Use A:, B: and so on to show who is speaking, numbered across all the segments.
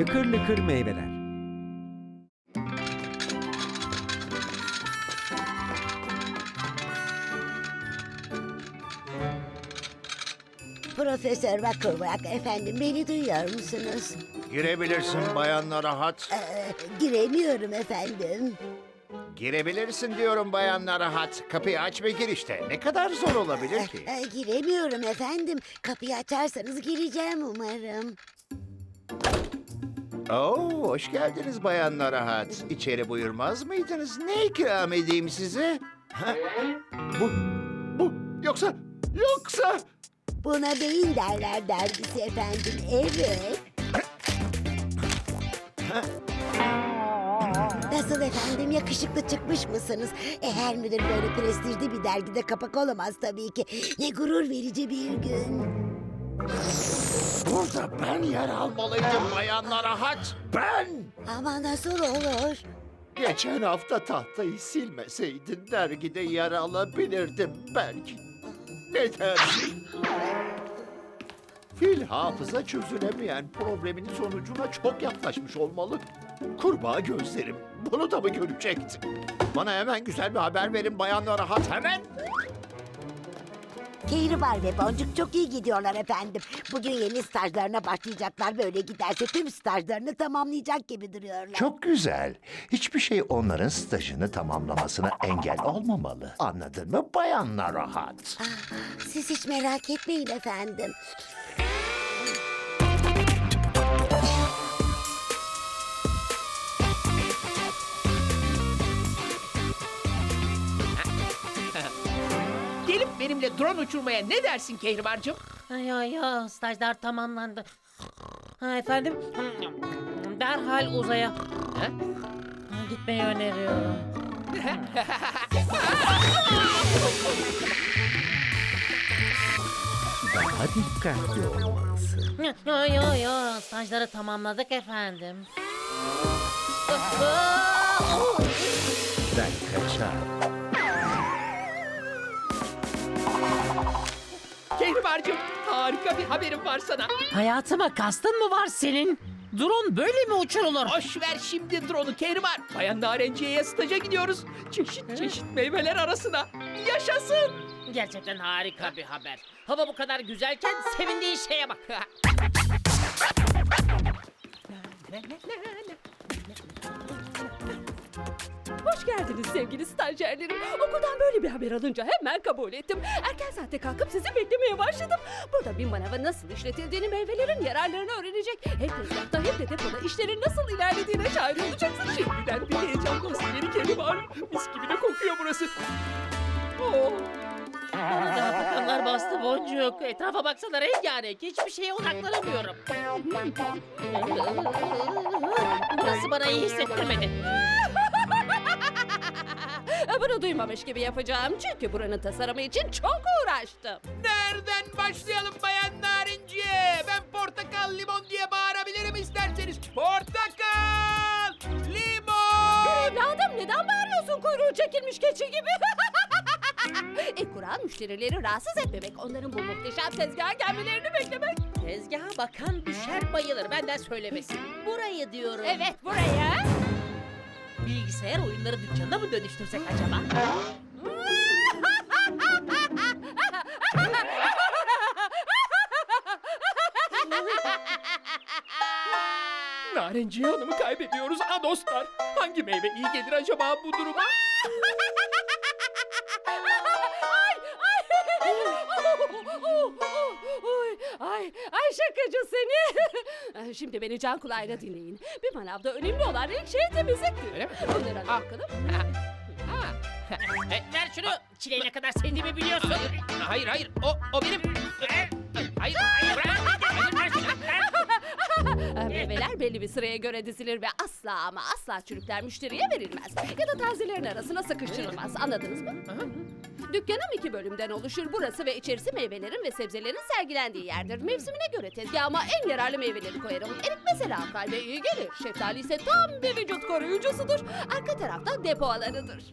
A: Lıkır lıkır meyveler.
B: Profesör Wackelback efendim beni duyuyor musunuz?
C: Girebilirsin bayanla rahat.
B: Ee, giremiyorum efendim.
C: Girebilirsin diyorum bayanla rahat. Kapıyı aç ve gir işte. Ne kadar zor olabilir ki?
B: Ee, giremiyorum efendim. Kapıyı açarsanız gireceğim umarım.
C: Oo, hoş geldiniz bayanla rahat. İçeri buyurmaz mıydınız? Ne ikram edeyim size? Ha? Bu, bu, yoksa, yoksa...
B: Buna beyin derler dergisi efendim. Evet. Nasıl efendim yakışıklı çıkmış mısınız? E, her müdür böyle prestijli bir dergide kapak olamaz tabii ki. Ne gurur verici bir gün.
C: Burada ben yer almalıydım bayanla rahat. Ben!
B: Ama nasıl olur?
C: Geçen hafta tahtayı silmeseydin dergide yer alabilirdim belki. Ne dersin? Fil hafıza çözülemeyen problemin sonucuna çok yaklaşmış olmalı. Kurbağa gözlerim bunu da mı görecekti? Bana hemen güzel bir haber verin bayanla rahat hemen.
B: Kehribar ve Boncuk çok iyi gidiyorlar efendim. Bugün yeni stajlarına başlayacaklar. Böyle giderse tüm stajlarını tamamlayacak gibi duruyorlar.
D: Çok güzel. Hiçbir şey onların stajını tamamlamasına engel olmamalı. Anladın mı bayanla rahat?
B: Siz hiç merak etmeyin efendim.
E: Benimle drone uçurmaya ne dersin Kehribar'cığım?
F: Ay ay ay stajlar tamamlandı. Ha efendim derhal uzaya
E: Ha?
F: Ha, gitmeyi öneriyorum.
D: Daha dikkatli olmalısın.
F: Yo yo yo stajları tamamladık efendim.
D: Ben kaçar.
E: Kehribar'cığım harika bir haberim var sana.
F: Hayatıma kastın mı var senin? Drone böyle mi uçurulur?
E: Boş ver şimdi drone'u Kehribar. Bayan Narenciye'ye staja gidiyoruz. Çeşit çeşit meyveler arasına. Yaşasın.
F: Gerçekten harika bir haber. Hava bu kadar güzelken sevindiğin şeye bak.
G: Hoş geldiniz sevgili stajyerlerim. Okuldan böyle bir haber alınca hemen kabul ettim. Erken saatte kalkıp sizi beklemeye başladım. Burada bir manava nasıl işletildiğini, meyvelerin yararlarını öğrenecek. Hem tezgahta hem de depoda işlerin nasıl ilerlediğine şahit olacaksın.
E: Şimdiden bir heyecan bastı Kehribar. Mis gibi de kokuyor burası. Oh.
F: Bana da hafakanlar bastı boncuk. Etrafa baksana rengarenk. Hiçbir şeye odaklanamıyorum. Burası bana iyi hissettirmedi.
G: Bunu duymamış gibi yapacağım. Çünkü buranın tasarımı için çok uğraştım.
E: Nereden başlayalım Bayan Narenciye? Ben portakal limon diye bağırabilirim isterseniz. Portakal! Limon!
G: Evladım neden bağırıyorsun kuyruğu çekilmiş keçi gibi? İlk kural müşterileri rahatsız etmemek. Onların bu muhteşem tezgaha gelmelerini beklemek.
F: Tezgaha bakan düşer bayılır. Benden söylemesi. Burayı diyorum.
G: Evet buraya.
F: Bilgisayar oyunları dükkanına mı dönüştürsek acaba?
E: Narenciye Hanım'ı kaybediyoruz ha dostlar. Hangi meyve iyi gelir acaba bu duruma?
G: Şakacı seni. Şimdi beni can kulağıyla dinleyin. Bir manavda önemli olan ilk şey temizliktir.
E: Öyle mi?
G: Bunları alın
E: Ah.
G: bakalım.
E: Ha, ha.
F: E, ver şunu. Çileği ne kadar sevdiğimi biliyorsun.
E: Hayır hayır o, o benim. Hayır hayır bırak. Hayır, ver şunu, ver.
G: Ah, Meyveler belli bir sıraya göre dizilir ve asla ama asla çürükler müşteriye verilmez. Ya da tazelerin arasına sıkıştırılmaz. Anladınız mı? Dükkanım iki bölümden oluşur. Burası ve içerisi meyvelerin ve sebzelerin sergilendiği yerdir. Mevsimine göre tezgahıma en yararlı meyveleri koyarım. Erik mesela kalbe iyi gelir. Şeftali ise tam bir vücut koruyucusudur. Arka tarafta depo alanıdır.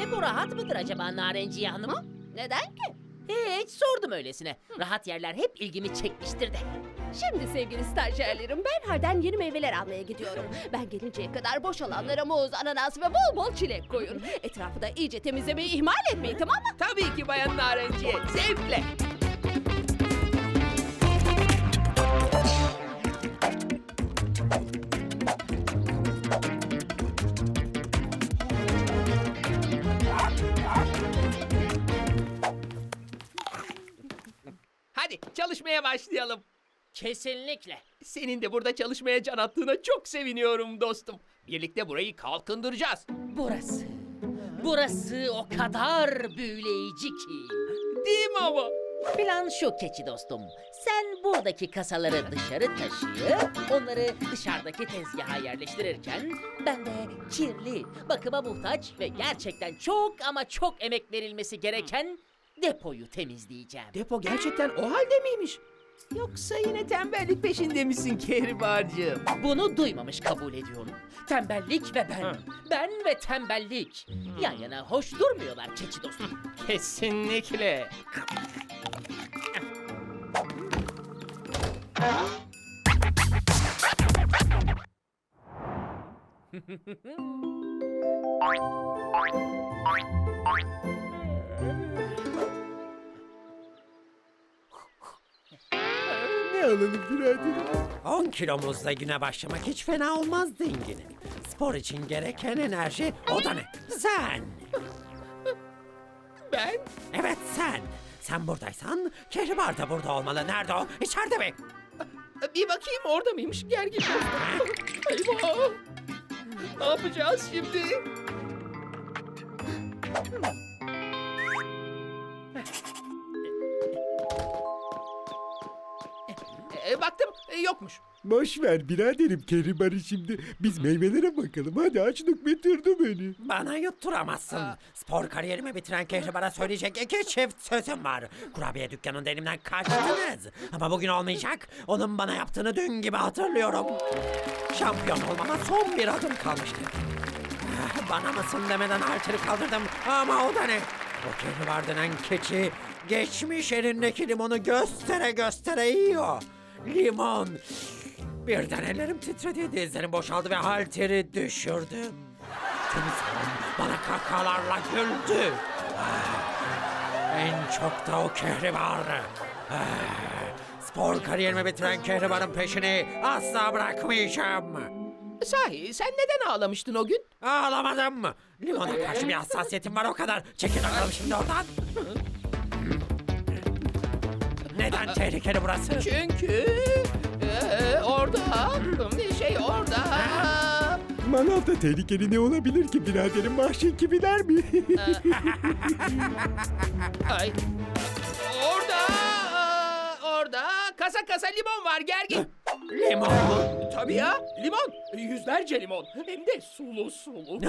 F: Depo rahat mıdır acaba Narenciye Hanım?
G: Neden ki?
F: Hiç sordum öylesine. Rahat yerler hep ilgimi çekmiştir de.
G: Şimdi sevgili stajyerlerim ben halden yeni meyveler almaya gidiyorum. Ben gelinceye kadar boş alanlara muz, ananas ve bol bol çilek koyun. Etrafı da iyice temizlemeyi ihmal etmeyin tamam mı?
E: Tabii ki Bayan Narenciye. Zevkle. Çalışmaya başlayalım.
F: Kesinlikle.
E: Senin de burada çalışmaya can attığına çok seviniyorum dostum. Birlikte burayı kalkındıracağız.
F: Burası. Burası o kadar büyüleyici ki.
E: Değil mi ama?
F: Plan şu keçi dostum. Sen buradaki kasaları dışarı taşıyıp onları dışarıdaki tezgaha yerleştirirken ben de kirli, bakıma muhtaç ve gerçekten çok ama çok emek verilmesi gereken depoyu temizleyeceğim.
E: Depo gerçekten o halde miymiş? Yoksa yine tembellik peşinde misin Kehribar'cığım?
F: Bunu duymamış kabul ediyorum. Tembellik ve ben. Ben ve tembellik. Yan yana hoş durmuyorlar keçi dostum.
E: Kesinlikle.
A: alalım biraderim? 10 kilomuzla güne başlamak hiç fena olmaz dinginim. Spor için gereken enerji o da ne? Sen.
E: Ben?
A: Evet sen. Sen buradaysan Kehribar da burada olmalı. Nerede o? İçeride mi?
E: Bir bakayım orada mıymış gergin. Eyvah! Ne yapacağız şimdi? Yokmuş.
H: Boş ver biraderim Keribar'ı şimdi. Biz meyvelere bakalım. Hadi açlık bitirdi beni.
A: Bana yutturamazsın. Spor kariyerimi bitiren Kehribar'a söyleyecek iki çift sözüm var. Kurabiye dükkanında elimden kaçtınız. Ama bugün olmayacak. Onun bana yaptığını dün gibi hatırlıyorum. Şampiyon olmama son bir adım kalmıştı. Ah, Bana mısın demeden halteri kaldırdım. Ama o da ne? O Kehribar denen keçi geçmiş elindeki limonu göstere göstere yiyor. Limon. Birden ellerim titredi, dizlerim boşaldı ve halteri düşürdüm. Tüm salon bana kahkahalarla güldü. En çok da o kehribar. Spor kariyerimi bitiren kehribarın peşini asla bırakmayacağım.
E: Sahi sen neden ağlamıştın o gün?
A: Ağlamadım. Limona karşı bir hassasiyetim var o kadar. Çekil bakalım şimdi oradan. Neden tehlikeli burası?
E: Çünkü e, orada şey orada.
H: Manavda tehlikeli ne olabilir ki biraderim? Vahşi kibiler mi?
E: Ay. Orada orada kasa kasa limon var gergin.
A: Limon mu?
E: Tabii ya limon. Yüzlerce limon. Hem de sulu sulu.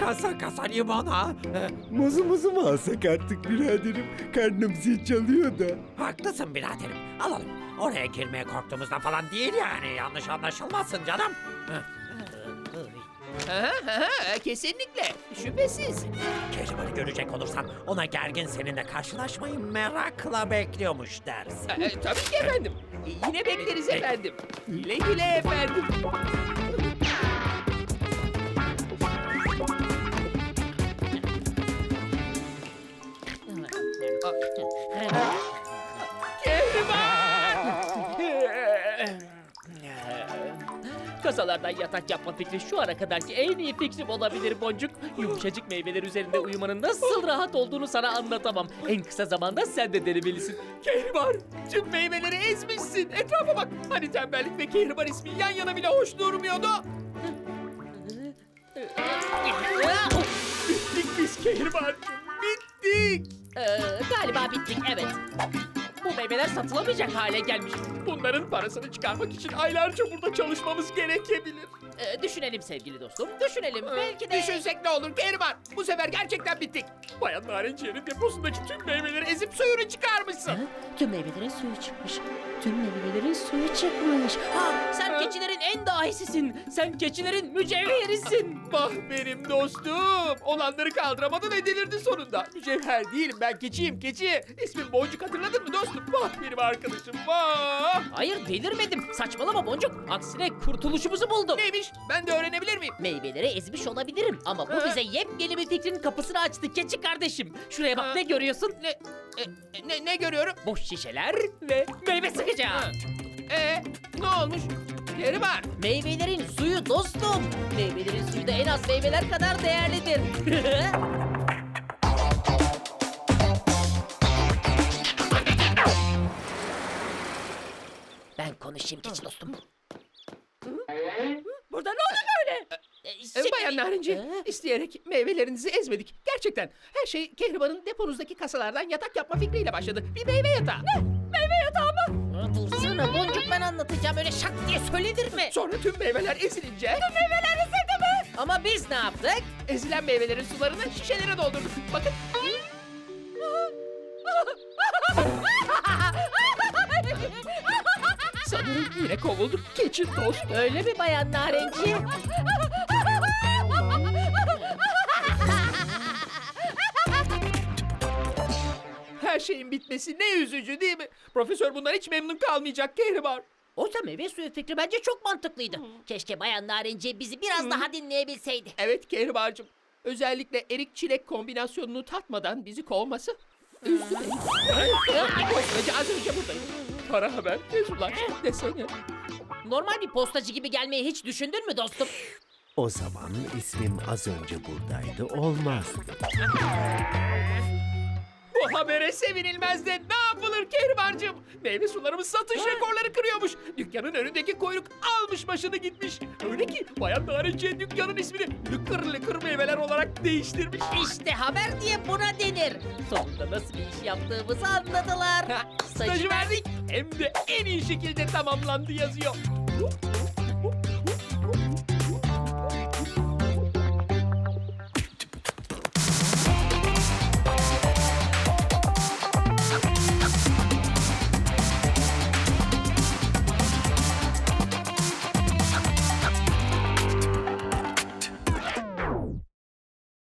A: kasa kasa limon ha.
H: muzu mu alsak artık biraderim? Karnım zil çalıyor da.
A: Haklısın biraderim. Alalım. Oraya girmeye korktuğumuzdan falan değil yani. Yanlış anlaşılmasın canım.
E: Aha, aha, kesinlikle. Şüphesiz.
A: Kehribar'ı görecek olursan ona gergin seninle karşılaşmayı merakla bekliyormuş dersin.
E: E, tabii ki efendim. Yine bekleriz efendim. Güle güle efendim. Kasalardan yatak yapma fikri şu ana kadarki en iyi fikrim olabilir Boncuk. Yumuşacık meyveler üzerinde uyumanın nasıl rahat olduğunu sana anlatamam. En kısa zamanda sen de denemelisin. Kehribar, tüm meyveleri ezmişsin. Etrafa bak. Hani tembellik ve Kehribar ismi yan yana bile hoş durmuyordu. Bittik biz Kehribar. Bittik.
F: Ee, galiba bittik evet. Bu meyveler satılamayacak hale gelmiş.
E: Bunların parasını çıkarmak için aylarca burada çalışmamız gerekebilir.
F: Ee, düşünelim sevgili dostum, düşünelim. Belki de...
E: Düşünsek ne olur Kehribar? Bu sefer gerçekten bittik. Bayan Narenciye'nin deposundaki tüm meyveleri ezip suyunu çıkarmışsın.
F: Ha? Tüm meyvelerin suyu çıkmış. Tüm meyvelerin suyu çıkmış. Ha, sen keçilerin en dahisisin. Sen keçilerin mücevherisin.
E: Bah benim dostum. Olanları kaldıramadın ve delirdi sonunda. Mücevher değilim ben keçiyim keçi. İsmim Boncuk hatırladın mı dostum? Bah benim arkadaşım bah.
F: Hayır delirmedim. Saçmalama boncuk. Aksine kurtuluşumuzu buldum.
E: Neymiş? Ben de öğrenebilir miyim?
F: Meyveleri ezmiş olabilirim ama bu
E: Ha.
F: bize yepyeni bir fikrin kapısını açtı keçi kardeşim. Şuraya bak
E: Ha.
F: ne görüyorsun?
E: Ne, e, ne, ne görüyorum?
F: Boş şişeler ve meyve sıkacağı.
E: Ee, ne olmuş? Yeri var.
F: Meyvelerin suyu dostum. Meyvelerin suyu da en az meyveler kadar değerlidir. ben konuşayım keçi dostum.
G: Burada ne oluyor böyle?
F: Ee,
E: Ee, Bayan Narinci,
F: Ee?
E: isteyerek meyvelerinizi ezmedik. Gerçekten her şey Kehribar'ın deponuzdaki kasalardan yatak yapma fikriyle başladı. Bir meyve yatağı.
F: Aa, Dursana boncuk ben anlatacağım öyle şak diye söylenir mi?
E: Sonra tüm meyveler ezilince
F: Meyveler ezildi mi? Ama biz ne yaptık?
E: ezilen meyvelerin sularını şişelere doldurduk. Bakın. Sanırım yine kovulduk keçi dost.
F: Öyle mi bayan Narenci?
E: Her şeyin bitmesi ne üzücü değil mi? Profesör bundan hiç memnun kalmayacak Kehribar.
F: Oysa meyve suyu fikri bence çok mantıklıydı. Keşke bayan Narenci bizi biraz daha dinleyebilseydi.
E: Evet Kehribar'cığım. Özellikle erik çilek kombinasyonunu tatmadan bizi kovması. Koşmacı az önce buradayım. Kara haber tez ulaş desene.
F: Normal bir postacı gibi gelmeyi hiç düşündün mü dostum?
H: O zaman ismim az önce buradaydı olmazdı.
E: Bu habere sevinilmez de ne yapılır Kehribar'cığım? Meyve sularımız satış rekorları kırıyormuş. Dükkanın önündeki kuyruk almış başını gitmiş. Öyle ki Bayan Narenciye dükkanın ismini lıkır lıkır meyveler olarak değiştirmiş.
F: İşte haber diye buna denir. Sonunda nasıl bir iş yaptığımızı anladılar.
E: Stajı verdik hem de en iyi şekilde tamamlandı yazıyor.